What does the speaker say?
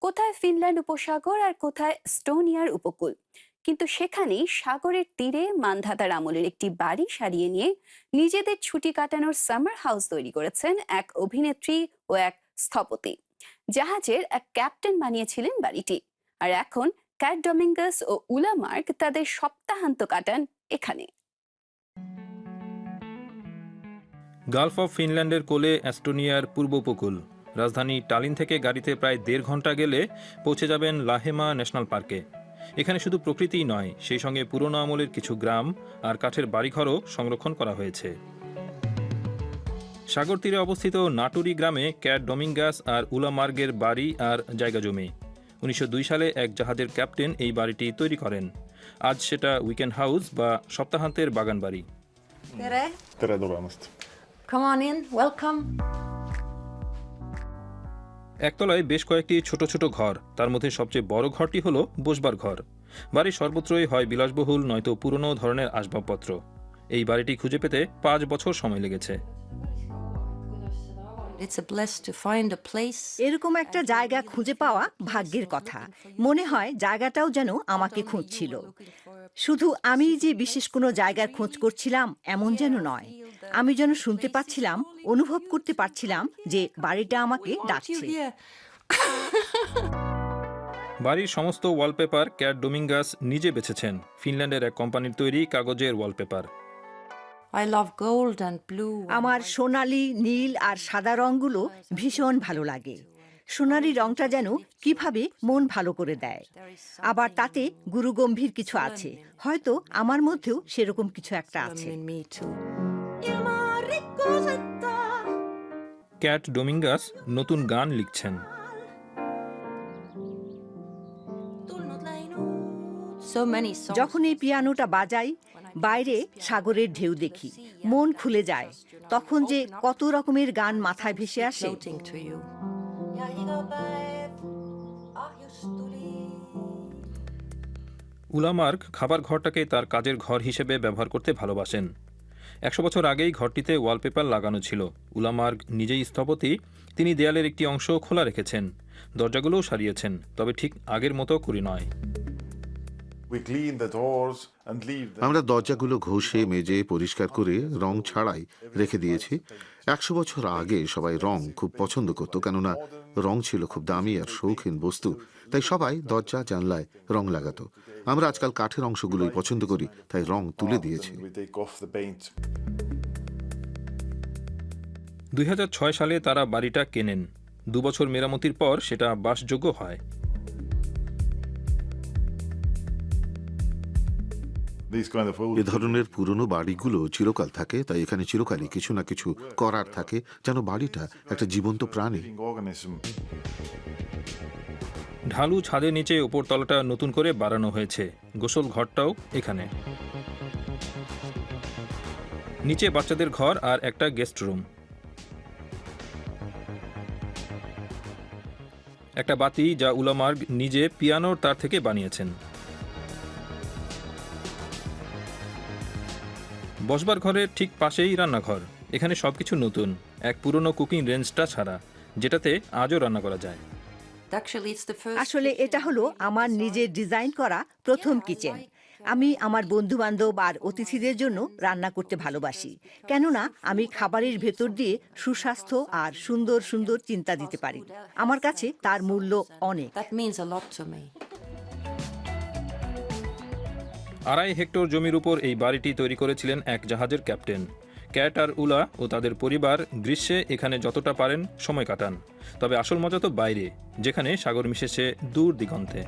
কোথায় ফিনল্যান্ড উপসাগর আর কোথায় স্টোনিয়ার উপকূল। কিন্তু সেখানেই সাগরের তীরে মানধাতার আমলের একটি বাড়ি সারিয়ে নিয়ে নিজেদের ছুটি কাটানোর সামার হাউস তৈরি করেছেন এক অভিনেত্রী ও এক স্থপতি। জাহাজের এক ক্যাপ্টেন বানিয়েছিলেন বাড়িটি। আর এখন ক্যাট ডমিঙ্গাস ও উলা উলামার্ক তাদের সপ্তাহান্ত কাটান এখানে। গালফ অফ ফিনল্যান্ডের কোলে অ্যাস্টোনিয়ার পূর্ব উপকূল। রাজধানী টালিন থেকে গাড়িতে প্রায় দেড় ঘণ্টা গেলে পৌঁছে যাবেন লাহেমা ন্যাশনাল পার্কে। এখানে শুধু প্রকৃতিই নয় সেই সঙ্গে পুরনো আমলের কিছু গ্রাম আর কাঠের বাড়িঘরও সংরক্ষণ করা হয়েছে। সাগর তীরে অবস্থিত নাটুরি গ্রামে ক্যাট ডোমিঙ্গাস আর উলামার্গের বাড়ি আর জায়গা জমি। উনিশশো দুই সালে এক জাহাজের ক্যাপ্টেন এই বাড়িটি তৈরি করেন। আজ সেটা উইকেন্ড হাউস বা সপ্তাহান্তের বাগান বাড়ি come on in, welcome. একতলায় বেশ কয়েকটি ছোট ছোট ঘর। তার মধ্যে সবচেয়ে বড় ঘরটি হলো বসবার ঘর। বাড়ির সর্বত্রই হয় বিলাসবহুল নয়তো পুরনো ধরনের আসবাবপত্র। এই বাড়িটি খুঁজে পেতে পাঁচ বছর সময় লেগেছে। এরকম একটা জায়গা খুঁজে পাওয়া ভাগ্যের কথা। মনে হয় জায়গাটাও যেন আমাকে খুঁজছিল। শুধু আমি যে বিশেষ কোনো জায়গার খোঁজ করছিলাম এমন যেন নয়। আমি যেন শুনতে পাচ্ছিলাম অনুভব করতে পারছিলাম যে বাড়িটা আমাকে ডাকছে। বাড়ির সমস্ত ওয়ালপেপার ক্যাট ডোমিঙ্গাস নিজে বেছেছেন। ফিনল্যান্ডের এক কোম্পানির তৈরি কাগজের wallpaper love gold and blue. and আমার সোনালি নীল আর সাদা রংগুলো ভীষণ ভালো লাগে। সোনালি রংটা যেন কীভাবে মন ভালো করে দেয়। আবার তাতে গুরুগম্ভীর কিছু আছে। হয়তো আমার মধ্যেও সেরকম কিছু একটা আছে. ক্যাট ডোমিঙ্গাস নতুন গান লিখছেন. যখন এই পিয়ানোটা বাজাই বাইরে সাগরের ঢেউ দেখি মন খুলে যায় তখন যে কত রকমের গান মাথায় ভেসে আসে। To খাবার ঘরটাকে তার কাজের ঘর হিসেবে ব্যবহার করতে ভালোবাসেন। একশো বছর আগেই ঘরটিতে ওয়ালপেপার লাগানো ছিল। উলামার্গ নিজেই স্থপতি, তিনি দেয়ালের একটি অংশ খোলা রেখেছেন। দরজাগুলোও সারিয়েছেন, তবে ঠিক আগের মতো করি নয়। আমরা দরজাগুলো ঘষে মেজে পরিষ্কার করে রং ছাড়াই রেখে দিয়েছি। একশো বছর আগে সবাই রং খুব পছন্দ করত কেননা রং ছিল খুব দামি আর শৌখিন বস্তু তাই সবাই দরজা জানলায় রং লাগাতো। আমরা আজকাল কাঠের অংশগুলোই পছন্দ করি তাই রং তুলে দিয়েছি। দুই সালে তারা বাড়িটা কেনেন। দুবছর মেরামতির পর সেটা বাসযোগ্য হয়। এ ধরনের পুরনো বাড়িগুলো চিরকাল থাকে তাই এখানে চিরকালই কিছু না কিছু করার থাকে যেন বাড়িটা একটা জীবন্ত প্রাণী। ঢালু ছাদের নিচে ওপর তলাটা নতুন করে বাড়ানো হয়েছে। গোসল ঘরটাও এখানে। নিচে বাচ্চাদের ঘর আর একটা গেস্ট রুম। একটা বাতি যা উলামার্গ নিজে পিয়ানোর তার থেকে বানিয়েছেন। বসবার ঘরের ঠিক পাশেই রান্নাঘর। এখানে সব কিছু নতুন। এক পুরনো কুকিং রেঞ্জটা ছাড়া যেটাতে আজও রান্না করা যায়. আসলে এটা হলো আমার নিজের ডিজাইন করা প্রথম কিচেন আমি আমার বন্ধু বান্ধব আর অতিথিদের জন্য রান্না করতে ভালোবাসি। কেননা আমি খাবারের ভেতর দিয়ে সুস্বাস্থ্য আর সুন্দর সুন্দর চিন্তা দিতে পারি। আমার কাছে তার মূল্য অনেক। আড়াই হেক্টর জমির উপর এই বাড়িটি তৈরি করেছিলেন এক জাহাজের ক্যাপ্টেন। ক্যাট আর উলা ও তাদের পরিবার গ্রীষ্মে এখানে যতটা পারেন সময় কাটান। তবে আসল মজা তো বাইরে, যেখানে সাগর মিশেছে দূর দিগন্তে।